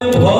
더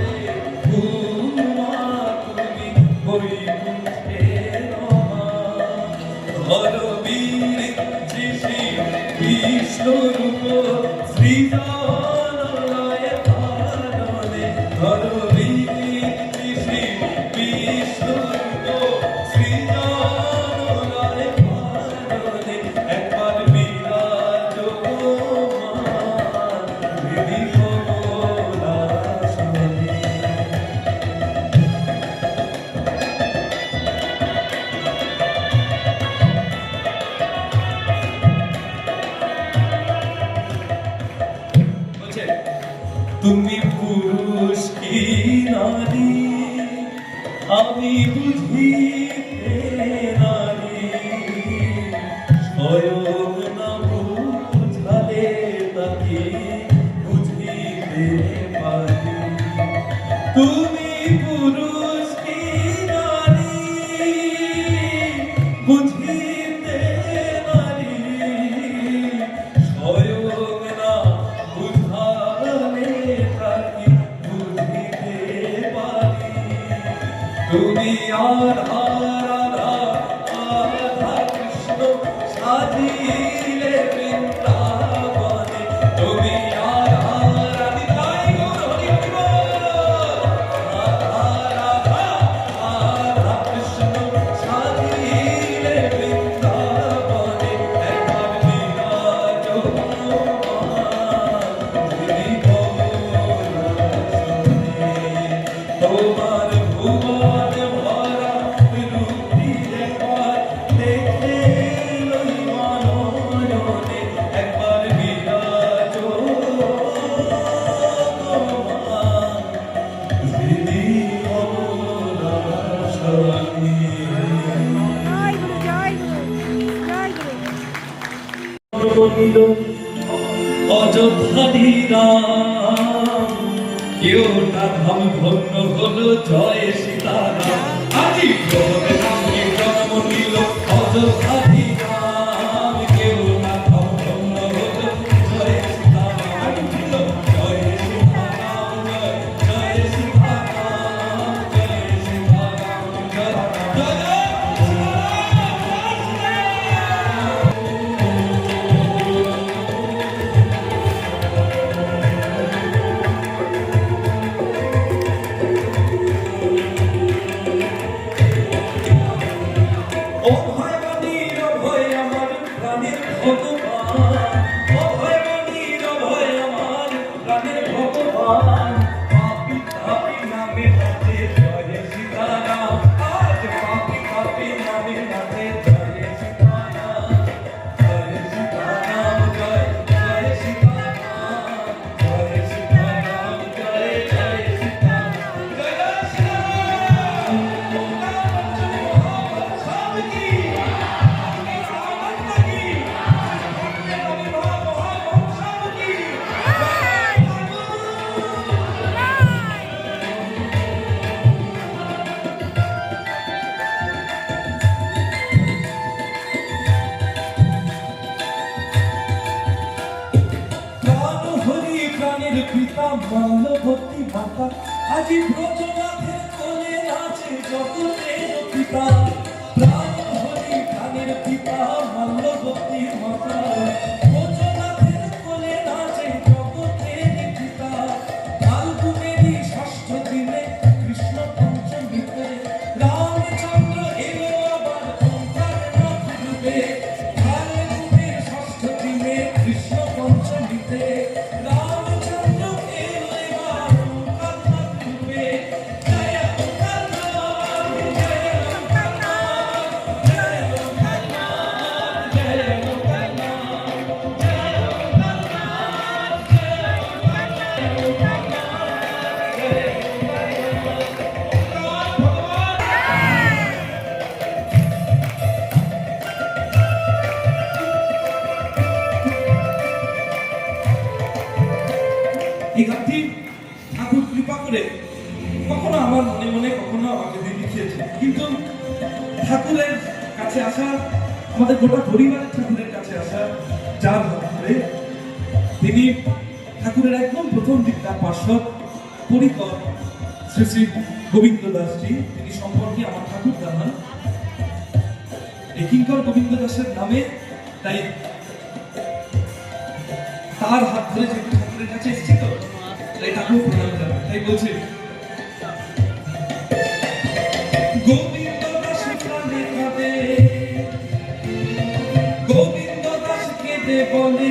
Hallelujah. আমি বুঝি নিল অযোধ্যাধীরা কেউ তার ধাম ধন্য হল জয় সীতারাম। amor আজি ব্রজনাথের কোলে নাচে জগতের পিতা। প্রাণ হরি কানের পিতা মল্লবতী মাতা। ব্রজনাথের কোলে নাচে জগতের পিতা। ফাল্গুনেরই ষষ্ঠ দিনে কৃষ্ণ পঞ্চমীতে রামচন্দ্র আসা আমাদের গোটা পরিবারের ঠাকুরের কাছে আসা যার হাতে তিনি ঠাকুরের একদম প্রথম দিকটা পার্শ্ব পরিকর, শ্রী শ্রী গোবিন্দ দাসজি তিনি সম্পর্কে আমার ঠাকুর জানান। এই গোবিন্দ দাসের নামে, তাই তার হাত ধরে যে ঠাকুরের কাছে এসেছিল তাই ঠাকুর প্রণাম জানান, তাই বলছে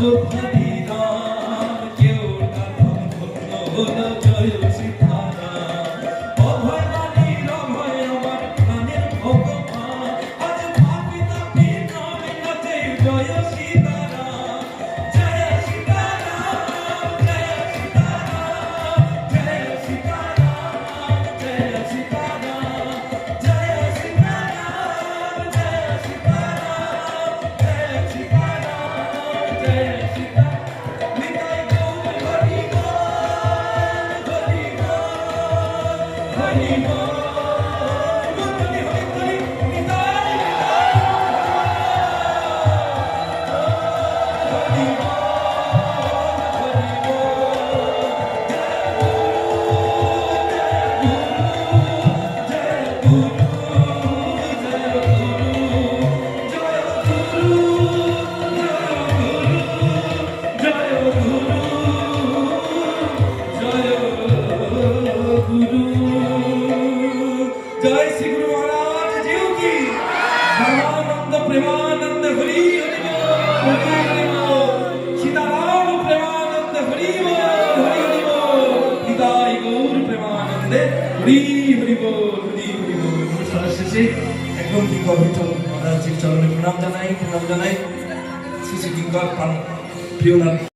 to the এসে একদম কিংকর বিঠল মহারাজজির চরণে প্রণাম জানাই প্রণাম জানাই। শ্রী শ্রী কিংকর প্রিয়নাথ